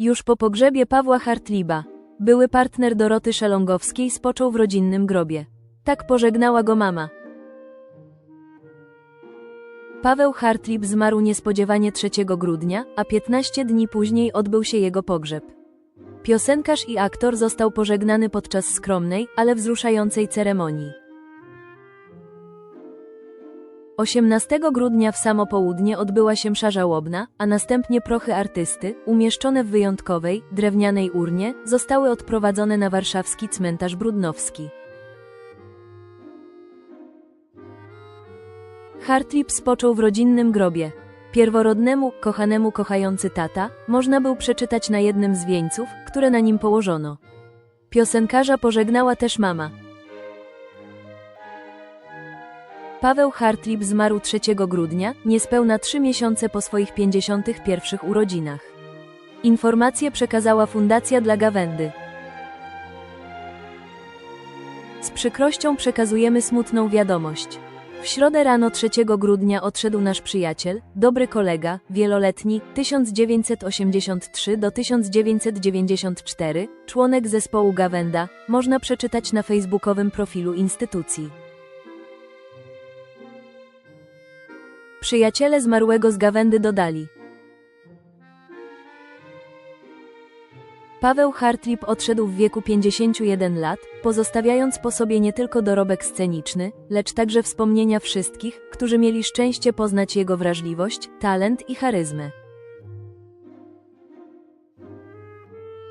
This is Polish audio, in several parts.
Już po pogrzebie Pawła Hartliba, były partner Doroty Szelongowskiej spoczął w rodzinnym grobie. Tak pożegnała go mama. Paweł Hartlib zmarł niespodziewanie 3 grudnia, a 15 dni później odbył się jego pogrzeb. Piosenkarz i aktor został pożegnany podczas skromnej, ale wzruszającej ceremonii. 18 grudnia w samo południe odbyła się msza żałobna, a następnie prochy artysty, umieszczone w wyjątkowej, drewnianej urnie, zostały odprowadzone na warszawski cmentarz Brudnowski. Hartlib spoczął w rodzinnym grobie. Pierworodnemu, kochanemu, kochający tata, można był przeczytać na jednym z wieńców, które na nim położono. Piosenkarza pożegnała też mama. Paweł Hartlib zmarł 3 grudnia, niespełna trzy miesiące po swoich 51 urodzinach. Informacje przekazała Fundacja dla Gawędy. Z przykrością przekazujemy smutną wiadomość. W środę rano 3 grudnia odszedł nasz przyjaciel, dobry kolega, wieloletni, 1983 do 1994, członek zespołu Gawenda, można przeczytać na facebookowym profilu instytucji. Przyjaciele zmarłego z Gawędy dodali. Paweł Hartlib odszedł w wieku 51 lat, pozostawiając po sobie nie tylko dorobek sceniczny, lecz także wspomnienia wszystkich, którzy mieli szczęście poznać jego wrażliwość, talent i charyzmę.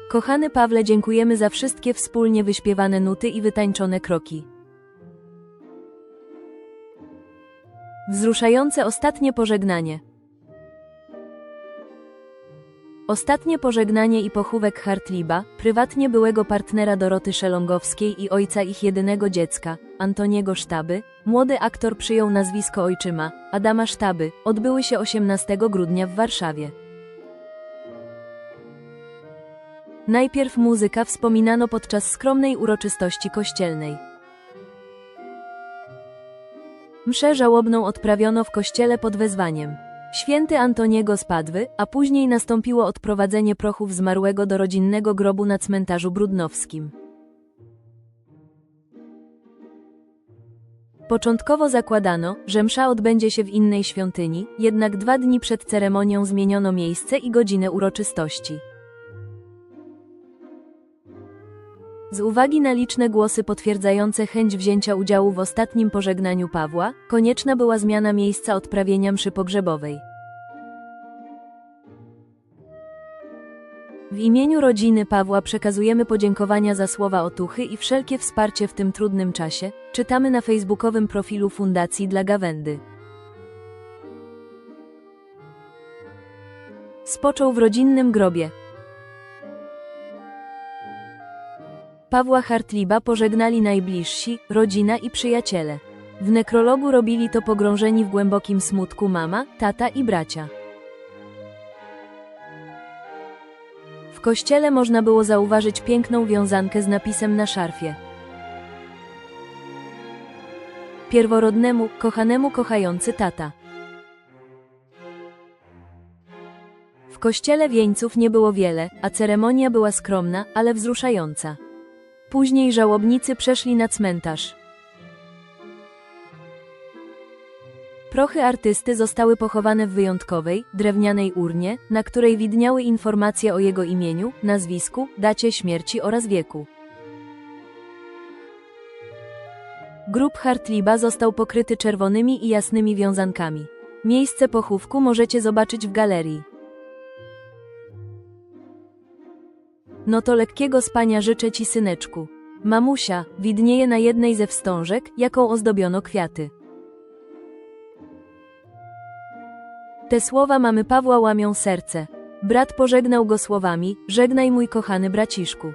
Kochany Pawle, dziękujemy za wszystkie wspólnie wyśpiewane nuty i wytańczone kroki. Wzruszające ostatnie pożegnanie. Ostatnie pożegnanie i pochówek Hartliba, prywatnie byłego partnera Doroty Szelongowskiej i ojca ich jedynego dziecka, Antoniego Sztaby, młody aktor przyjął nazwisko ojczyma, Adama Sztaby, odbyły się 18 grudnia w Warszawie. Najpierw muzyka wspominano podczas skromnej uroczystości kościelnej. Mszę żałobną odprawiono w kościele pod wezwaniem. Święty Antoniego z Padwy, a później nastąpiło odprowadzenie prochów zmarłego do rodzinnego grobu na cmentarzu brudnowskim. Początkowo zakładano, że msza odbędzie się w innej świątyni, jednak dwa dni przed ceremonią zmieniono miejsce i godzinę uroczystości. Z uwagi na liczne głosy potwierdzające chęć wzięcia udziału w ostatnim pożegnaniu Pawła, konieczna była zmiana miejsca odprawienia mszy pogrzebowej. W imieniu rodziny Pawła przekazujemy podziękowania za słowa otuchy i wszelkie wsparcie w tym trudnym czasie, czytamy na facebookowym profilu Fundacji dla Gawędy. Spoczął w rodzinnym grobie. Pawła Hartliba pożegnali najbliżsi, rodzina i przyjaciele. W nekrologu robili to pogrążeni w głębokim smutku mama, tata i bracia. W kościele można było zauważyć piękną wiązankę z napisem na szarfie. Pierworodnemu, kochanemu kochający tata. W kościele wieńców nie było wiele, a ceremonia była skromna, ale wzruszająca. Później żałobnicy przeszli na cmentarz. Prochy artysty zostały pochowane w wyjątkowej, drewnianej urnie, na której widniały informacje o jego imieniu, nazwisku, dacie śmierci oraz wieku. Grób Hartliba został pokryty czerwonymi i jasnymi wiązankami. Miejsce pochówku możecie zobaczyć w galerii. No to lekkiego spania życzę ci, syneczku. Mamusia, widnieje na jednej ze wstążek, jaką ozdobiono kwiaty. Te słowa mamy Pawła łamią serce. Brat pożegnał go słowami: Żegnaj mój kochany braciszku.